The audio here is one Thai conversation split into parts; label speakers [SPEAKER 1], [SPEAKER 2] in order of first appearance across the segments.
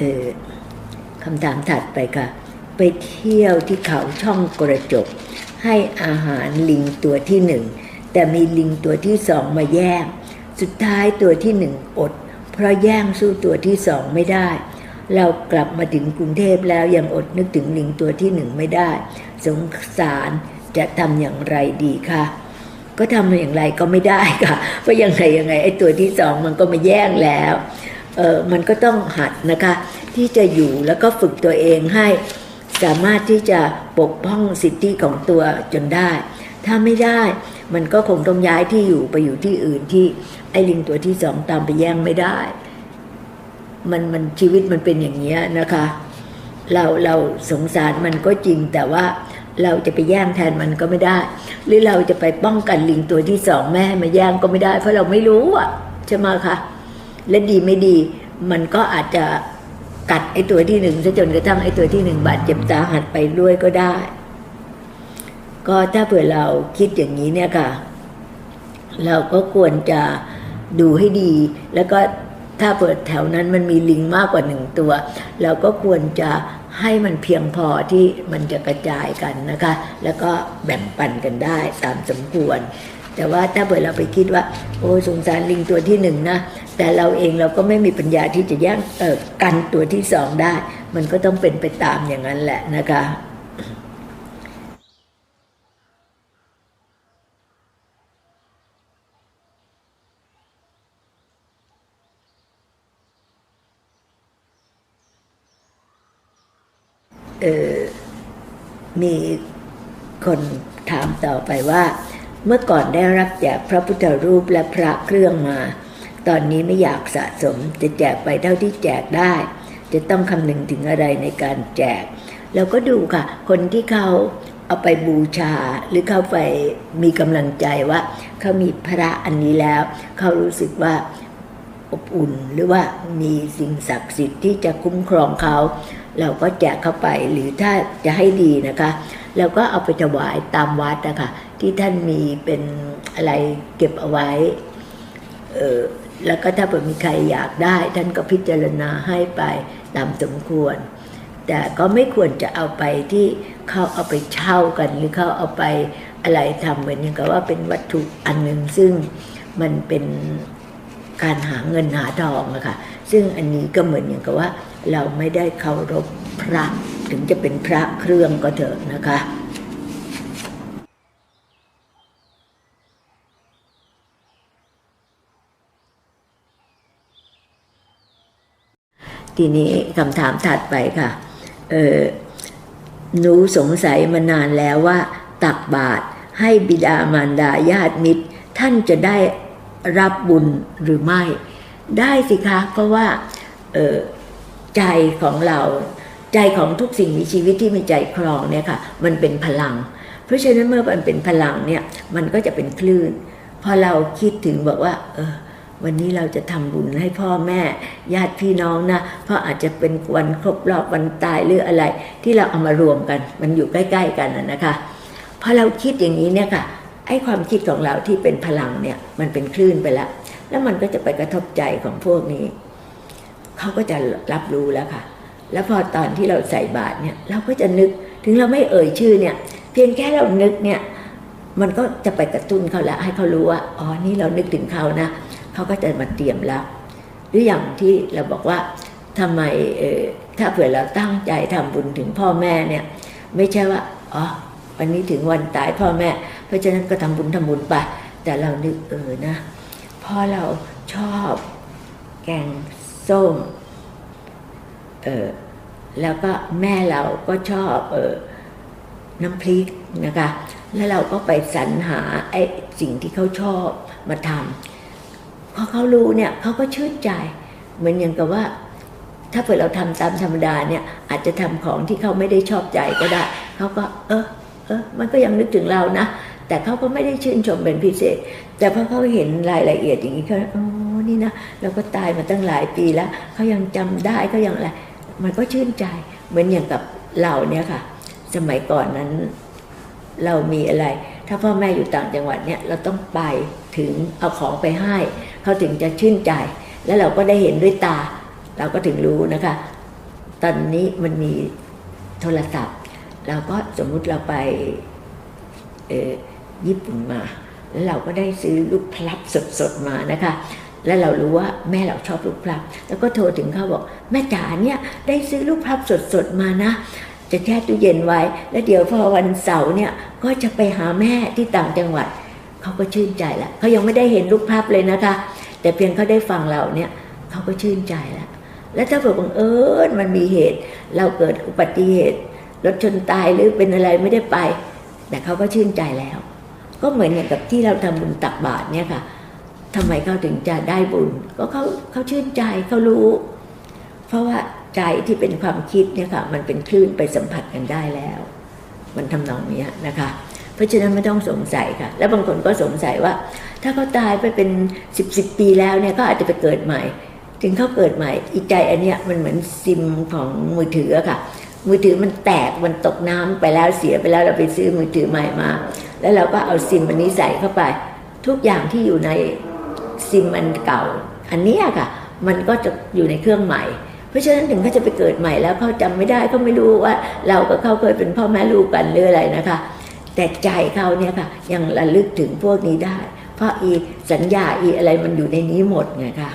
[SPEAKER 1] เออคำถามถัดไปค่ะ ไปเที่ยวที่เขาช่องกระจก ให้อาหารลิงตัวที่หนึ่ง แต่มีลิงตัวที่สองมาแย่ง สุดท้ายตัวที่หนึ่งอด เพราะแย่งสู้ตัวที่สองไม่ได้ เรากลับมาถึงกรุงเทพแล้วยังอดนึกถึงลิงตัวที่หนึ่งไม่ได้ สงสารจะทำอย่างไรดีคะก็ทำอย่างไรก็ไม่ได้ค่ะเพราะยังไงยังไงไอ้ตัวที่สองมันก็มาแย่งแล้ว เออมันก็ต้องหัดนะคะ ที่จะอยู่แล้วก็ฝึกตัวเองให้ สามารถที่จะปกป้องสิทธิของตัวจนได้ ถ้าไม่ได้มันก็คงต้องย้ายที่อยู่ไปอยู่ที่อื่นที่ไอ้ลิงตัวที่สองตามไปแย่งไม่ได้ มันมันชีวิตมันเป็นอย่างนี้ยนะคะ เราเราสงสารมันก็จริงแต่ว่าเราจะไปแย่งแทนมันก็ไม่ได้ หรือเราจะไปป้องกันลิงตัวที่สองแม่มาแย่งก็ไม่ได้ เพราะเราไม่รู้อะใช่ไหมคะ และดีไม่ดี มันก็อาจจะกัดไอ้ตัวที่หนึ่งซะจนกระทั่งไอ้ตัวที่หนึ่งบาดเจ็บสาหัสไปด้วยก็ได้ ก็ถ้าเผื่อเราคิดอย่างนี้เนี่ยค่ะ เราก็ควรจะดูให้ดี แล้วก็ถ้าเปิดแถวนั้นมันมีลิงมากกว่าหนึ่งตัว เราก็ควรจะให้มันเพียงพอที่มันจะกระจายกันนะคะ แล้วก็แบ่งปันกันได้ตามสมควร แต่ว่าถ้าเปิดเราไปคิดว่า โอ้สงสารลิงตัวที่หนึ่งนะแต่เราเองเราก็ไม่มีปัญญาที่จะแย่งกันตัวที่สองได้ มันก็ต้องเป็นไปตามอย่างนั้นแหละนะคะมีคนถามต่อไปว่า เมื่อก่อนได้รับแจกพระพุทธรูปและพระเครื่องมา ตอนนี้ไม่อยากสะสมจะแจกไปเท่าที่แจกได้ จะต้องคำนึงถึงอะไรในการแจกเราก็ดูค่ะ คนที่เขาเอาไปบูชาหรือเขาไปมีกำลังใจว่าเขามีพระอันนี้แล้ว เขารู้สึกว่าอบอุ่นหรือว่ามีสิ่งศักดิ์สิทธิ์ที่จะคุ้มครองเขา เราก็แจกเข้าไปหรือถ้าจะให้ดีนะคะ เราก็เอาไปถวายตามวัดนะคะ ที่ท่านมีเป็นอะไรเก็บเอาไว้เออแล้วก็ถ้าเกิดมีใครอยากได้ ท่านก็พิจารณาให้ไปตามสมควร แต่ก็ไม่ควรจะเอาไปที่เขาเอาไปเช่ากัน หรือเขาเอาไปอะไรทำเหมือนอย่างกับว่าเป็นวัตถุอันหนึ่งซึ่งมันเป็นการหาเงินหาทองอะค่ะซึ่งอันนี้ก็เหมือนอย่างกับว่า เราไม่ได้เคารพพระถึงจะเป็นพระเครื่องก็เถอะนะคะ ทีนี้คำถามถัดไปค่ะเออหนูสงสัยมานานแล้วว่า ตักบาตรให้บิดามารดาญาติมิตร ท่านจะได้รับบุญหรือไม่ ได้สิคะ เพราะว่าใจของเรา ใจของทุกสิ่งมีชีวิตที่มีใจครองเนี่ยค่ะ มันเป็นพลัง เพราะฉะนั้นเมื่อมันเป็นพลังเนี่ย มันก็จะเป็นคลื่น พอเราคิดถึงบอกว่า เออ วันนี้เราจะทำบุญให้พ่อแม่ญาติพี่น้องนะ เพราะอาจจะเป็นวันครบรอบวันตายหรืออะไร ที่เราเอามารวมกัน มันอยู่ใกล้ ๆ กันนะนะคะพอเราคิดอย่างนี้เนี่ยค่ะไอ้ความคิดของเราที่เป็นพลังเนี่ยมันเป็นคลื่นไปแล้วแล้วมันก็จะไปกระทบใจของพวกนี้ เขาก็จะรับรู้แล้วค่ะ แล้วพอตอนที่เราใส่บาตรเนี่ยเราก็จะนึกถึงเราไม่เอ่ยชื่อเนี่ย เพียงแค่เรานึกเนี่ยมันก็จะไปกระตุ้นเขาแล้วให้เขารู้ว่าอ๋อนี่เรานึกถึงเขานะ เขาก็จะมาเตรียมรับ หรืออย่างที่เราบอกว่าทำไมถ้าเผื่อเราตั้งใจทำบุญถึงพ่อแม่เนี่ย ไม่ใช่ว่าอ๋อวันนี้ถึงวันตายพ่อแม่ เพราะฉะนั้นก็ทำบุญทำบุญไปแต่เรานึกเออนะพ่อเราชอบแกงส้มเออแล้วก็แม่เราก็ชอบเออน้ำพริกนะคะ แล้วเราก็ไปสรรหาไอ้สิ่งที่เขาชอบมาทำ พอเขารู้เนี่ยเขาก็ชื่นใจ เหมือนอย่างกับว่า ถ้าเผื่อเราทำตามธรรมดาเนี่ยอาจจะทำของที่เขาไม่ได้ชอบใจก็ได้เขาก็ เออเออมันก็ยังนึกถึงเรานะแต่เขาก็ไม่ได้ชื่นชมเป็นพิเศษ แต่พอเขาเห็นรายละเอียดอย่างนี้เขาอ๋อนี่นะเราก็ตายมาตั้งหลายปีแล้วเขายังจำได้เขายังอะไรมันก็ชื่นใจเหมือนอย่างกับเราเนี่ยค่ะ สมัยก่อนนั้นเรามีอะไร ถ้าพ่อแม่อยู่ต่างจังหวัดเนี่ยเราต้องไปถึงเอาของไปให้ เขาถึงจะชื่นใจ แล้วเราก็ได้เห็นด้วยตา เราก็ถึงรู้นะคะ ตอนนี้มันมีโทรศัพท์ เราก็สมมุติเราไปญี่ปุ่นมา แล้วเราก็ได้ซื้อลูกพลับสดๆมานะคะแล้วเรารู้ว่าแม่เราชอบลูกพลับ แล้วก็โทรถึงเขาบอก แม่จ๋าเนี่ยได้ซื้อลูกพลับสดๆมานะ จะแช่ตู้เย็นไว้ แล้วเดี๋ยวพอวันเสาร์เนี่ยก็จะไปหาแม่ที่ต่างจังหวัด เขาก็ชื่นใจแล้วเขายังไม่ได้เห็นลูกภาพเลยนะคะ แต่เพียงเขาได้ฟังเราเนี่ยเขาก็ชื่นใจแล้วแล้วถ้าเผื่อบังเอิญมันมีเหตุ เราเกิดอุบัติเหตุรถชนตายหรือเป็นอะไรไม่ได้ไป แต่เขาก็ชื่นใจแล้ว ก็เหมือนอย่างกับที่เราทำบุญตักบาตรเนี่ยค่ะทำไมเขาถึงจะได้บุญ ก็เขาเขาชื่นใจเขารู้ เพราะว่าใจที่เป็นความคิดเนี่ยค่ะมันเป็นคลื่นไปสัมผัสกันได้แล้ว มันทำนองเนี้ยนะคะ ราะฉะนั้นไม่ต้องสงสัยค่ะ แล้วบางคนก็สงสัยว่า ถ้าเขาตายไปเป็นสิบสิบปีแล้วเนี่ยก็อาจจะไปเกิดใหม่ ถึงเขาเกิดใหม่อีกใจอันเนี้ยมันเหมือนซิมของมือถือค่ะ มือถือมันแตกมันตกน้ำไปแล้วเสียไปแล้วเราไปซื้อมือถือใหม่มา แล้วเราก็เอาซิมอันนี้ใส่เข้าไป ทุกอย่างที่อยู่ในซิมอันเก่า อันเนี้ยค่ะ มันก็จะอยู่ในเครื่องใหม่เพราะฉะนั้นถึงเขาจะไปเกิดใหม่แล้วเขาจำไม่ได้เขาไม่รู้ว่า เรากับเขาเคยเป็นพ่อแม่ลูกกันหรืออะไรนะคะ แต่ใจเขาเนี่ยค่ะยังระลึกถึงพวกนี้ได้ เพราะอีสัญญาอีอะไรมันอยู่ในนี้หมดไงค่ะ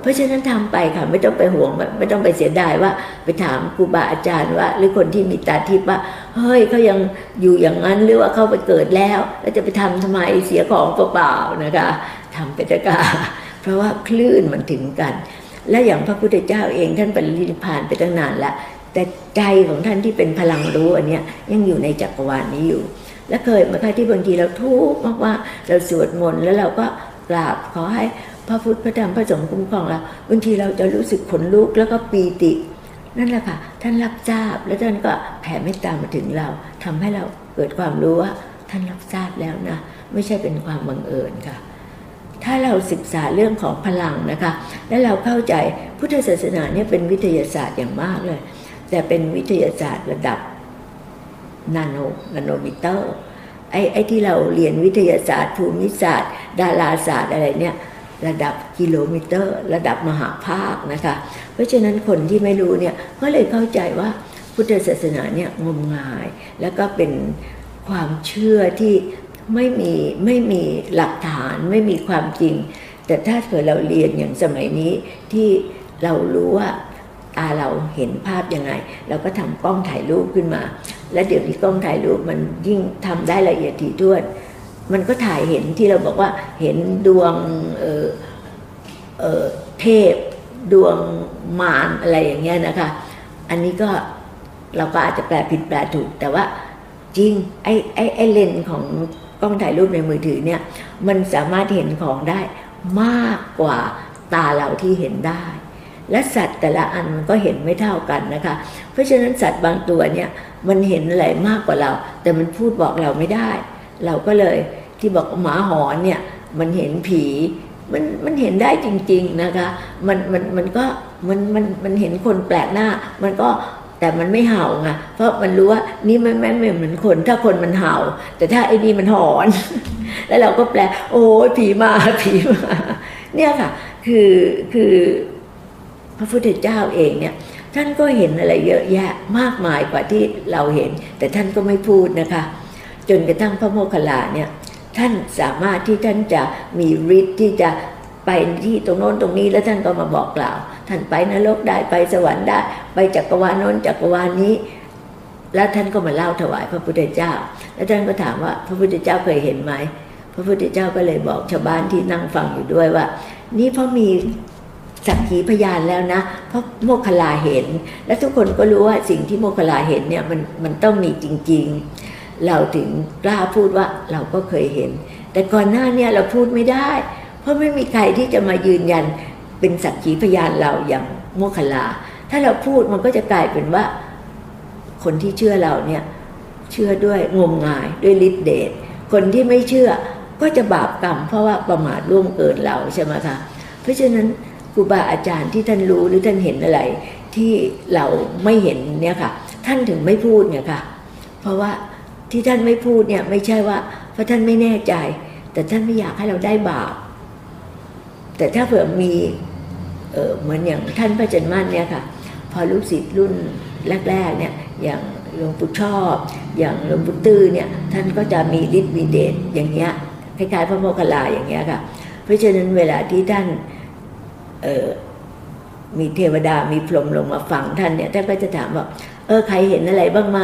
[SPEAKER 1] เพราะฉะนั้นทำไปค่ะไม่ต้องไปห่วงไม่ต้องไปเสียดายว่า ไปถามครูบาอาจารย์ว่า หรือคนที่มีตาทิพย์ว่าเฮ้ยเขายังอยู่อย่างนั้นหรือว่าเขาไปเกิดแล้ว แล้วจะไปทำทำไมเสียของเปล่าๆนะคะทำไปเถอะค่ะเพราะว่าคลื่นมันถึงกัน และอย่างพระพุทธเจ้าเองท่านปรินิพพานไปตั้งนานแล้วแต่ใจของท่านที่เป็นพลังรู้อันเนี้ยยังอยู่ในจักรวาลนี้อยู่ และเคยไหมาค่ะที่บางทีเราทุกข์มากว่าเราสวดมนต์แล้วเราก็กราบขอให้พระพุทธพระธรรมพระสงฆ์คุ้มครองเราบางทีเราจะรู้สึกขนลุกแล้วก็ปีติ นั่นแหละค่ะ ท่านรับทราบแล้วท่านก็แผ่เมตตามาถึงเราทำให้เราเกิดความรู้ว่าท่านรับทราบแล้วนะ ไม่ใช่เป็นความบังเอิญค่ะ ถ้าเราศึกษาเรื่องของพลังนะคะ และเราเข้าใจพุทธศาสนาเนี่ยเป็นวิทยาศาสตร์อย่างมากเลย แต่เป็นวิทยาศาสตร์ระดับ นาโนนาโนมิเตอร์ไอ้ไอ้ที่เราเรียนวิทยาศาสตร์ ภูมิศาสตร์ ดาราศาสตร์อะไรเนี่ยระดับกิโลเมตรระดับมหาภาคนะคะ เพราะฉะนั้นคนที่ไม่รู้เนี่ยก็เลยเข้าใจว่าพุทธศาสนาเนี่ยงมงาย แล้วก็เป็นความเชื่อที่ไม่มีไม่มีหลักฐานไม่มีความจริง แต่ถ้าเกิดเราเรียนอย่างสมัยนี้ที่เรารู้ว่าตาเราเห็นภาพยังไง เราก็ทำกล้องถ่ายรูปขึ้นมา และเดี๋ยวนี้กล้องถ่ายรูปมันยิ่งทำได้ละเอียดถี่ถ้วน มันก็ถ่ายเห็นที่เราบอกว่าเห็นดวงเออเออเทพดวงมารอะไรอย่างเงี้ยนะคะ อันนี้ก็เราก็อาจจะแปลผิดแปลถูก แต่ว่าจริงไอ้ไอ้ไอ้เลนส์ของกล้องถ่ายรูปในมือถือเนี่ย มันสามารถเห็นของได้มากกว่าตาเราที่เห็นได้ และสัตว์แต่ละอันมันก็เห็นไม่เท่ากันนะคะ เพราะฉะนั้นสัตว์บางตัวเนี่ย มันเห็นอะไรมากกว่าเรา แต่มันพูดบอกเราไม่ได้ เราก็เลยที่บอกหมาหอนเนี่ยมันเห็นผีมันมันเห็นได้จริง ๆนะคะ มันมันมันก็มันมันมันเห็นคนแปลกหน้า มันก็แต่มันไม่เห่าไงเพราะมันรู้ว่านี่มันไม่ไม่เหมือนคน ถ้าคนมันเห่า แต่ถ้าไอ้นี่มันหอน แล้วเราก็แปล โอ้ยผีมาผีมาเนี่ยค่ะ คือคือพระพุทธเจ้าเองเนี่ย ท่านก็เห็นอะไรเยอะแยะมากมายกว่าที่เราเห็น แต่ท่านก็ไม่พูดนะคะ จนกระทั่งพระโมคคัลลาเนี่ยท่านสามารถที่ท่านจะมีฤทธิ์ที่จะไปที่ตรงโน้นตรงนี้แล้วท่านก็มาบอกกล่าว ท่านไปนรกได้ไปสวรรค์ได้ ไปจักรวาลโน้นจักรวาลนี้ แล้วท่านก็มาเล่าถวายพระพุทธเจ้า แล้วท่านก็ถามว่าพระพุทธเจ้าเคยเห็นไหมพระพุทธเจ้าก็เลยบอกชาวบ้านที่นั่งฟังอยู่ด้วยว่า นี่เพราะมี สักขีพยานแล้วนะ เพราะโมคคลาเห็น และทุกคนก็รู้ว่าสิ่งที่โมคคลาเห็นเนี่ยมันมันต้องมีจริง ๆ เราถึงกล้าพูดว่าเราก็เคยเห็น แต่ก่อนหน้าเนี่ยเราพูดไม่ได้ เพราะไม่มีใครที่จะมายืนยันเป็นสักขีพยานเราอย่างโมคคลลาถ้าเราพูดมันก็จะกลายเป็นว่า คนที่เชื่อเราเนี่ยเชื่อด้วยงมงายด้วยฤทธิเดชคนที่ไม่เชื่อก็จะบาปกรรมเพราะว่าประมาทร่วมเกินเราใช่ไหมคะ เพราะฉะนั้น ครูบาอาจารย์ที่ท่านรู้หรือท่านเห็นอะไร ที่เราไม่เห็นเนี่ยค่ะ ท่านถึงไม่พูดเนี่ยค่ะ เพราะว่าที่ท่านไม่พูดเนี่ยไม่ใช่ว่าเพราะท่านไม่แน่ใจ แต่ท่านไม่อยากให้เราได้บาปแต่ถ้าเผื่อมีเออเหมือนอย่างท่านพระจันมั่นเนี่ยค่ะ พอลูกศิษย์รุ่นแรกๆเนี่ยอย่างหลวงปู่ชอบ อย่างหลวงปู่ตื้อเนี่ยท่านก็จะมีฤทธิ์มีเดชอย่างเงี้ยคล้ายๆพระโมคคัลลาอย่างเงี้ยค่ะ เพราะฉะนั้นเวลาที่ท่าน มีเทวดามีพรหมลงมาฟังท่านเนี่ยท่านก็จะถามว่าเออใครเห็นอะไรบ้างไหม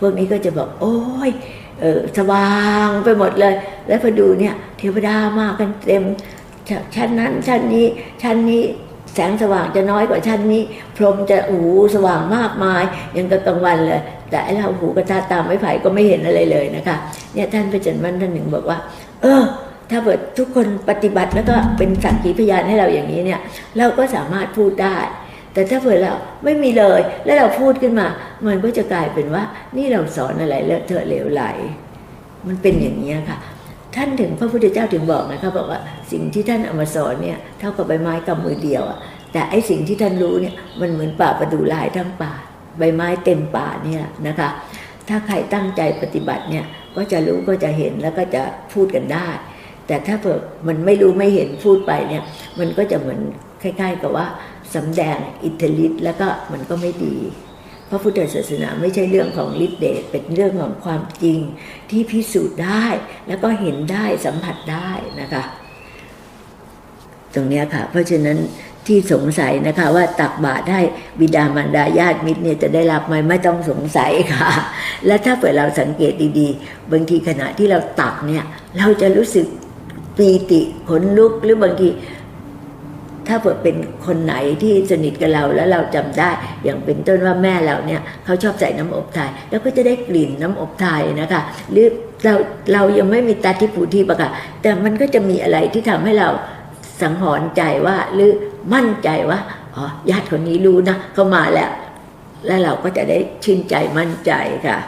[SPEAKER 1] พวกนี้ก็จะบอก โอ้ยเออสว่างไปหมดเลย แล้วพอดูเนี่ย เทวดามากันเต็มชั้นนั้นชั้นนี้ชั้นนี้แสงสว่างจะน้อยกว่าชั้นนี้ พรหมจะอ้โหสว่างมากมายยังกับกลางวันเลย แต่เราหูกระตาตามไม่ไผ่ก็ไม่เห็นอะไรเลยนะคะ เนี่ยท่านพระจันทร์วันท่านหนึ่งบอกว่า เออ ถ้าเกิดทุกคนปฏิบัติแล้วก็เป็นสักขีพยานให้เราอย่างนี้เนี่ย เราก็สามารถพูดได้ แต่ถ้าเกิดเราไม่มีเลย แล้วเราพูดขึ้นมา มันก็จะกลายเป็นว่า นี่เราสอนอะไรเลอะเทอะเหลวไหล มันเป็นอย่างนี้ค่ะ ท่านถึงพระพุทธเจ้าถึงบอกนะคะบอกว่าสิ่งที่ท่านเอามาสอนเนี่ยเท่ากับใบไม้กำมือเดียวอะแต่ไอสิ่งที่ท่านรู้เนี่ยมันเหมือนป่าประดูลายทั้งป่า ใบไม้เต็มป่าเนี่ยนะคะ ถ้าใครตั้งใจปฏิบัติเนี่ยก็จะรู้ก็จะเห็นแล้วก็จะพูดกันได้ แต่ถ้าเกิดมันไม่รู้ไม่เห็นพูดไปเนี่ย มันก็จะเหมือนคล้าย ๆ กับว่าสำแดงอิทธิฤทธิ์แล้วก็มันก็ไม่ดี พระพุทธศาสนาไม่ใช่เรื่องของฤทธิเดชเป็นเรื่องของความจริงที่พิสูจน์ได้ แล้วก็เห็นได้สัมผัสได้นะคะ ตรงนี้ค่ะ เพราะฉะนั้นที่สงสัยนะคะว่าตักบาตรให้บิดามารดาญาติมิตรเนี่ยจะได้รับไหมไม่ต้องสงสัยค่ะ และถ้าเปิดเราสังเกตดีๆ บางทีขณะที่เราตักเนี่ย เราจะรู้สึก ปีติขนลุกหรือบางที ถ้าเปิดเป็นคนไหนที่สนิทกับเราแล้วเราจำได้ อย่างเป็นต้นว่าแม่เราเนี่ยเขาชอบใส่น้ำอบไทย แล้วก็จะได้กลิ่นน้ำอบไทยนะคะ หรือเราเรายังไม่มีตาทิพูที่ปะค่ะแต่มันก็จะมีอะไรที่ทำให้เราสังหรณ์ใจว่าหรือมั่นใจว่าอ๋อญาติคนนี้รู้นะเขามาแล้ว แล้วเราก็จะได้ชื่นใจมั่นใจค่ะ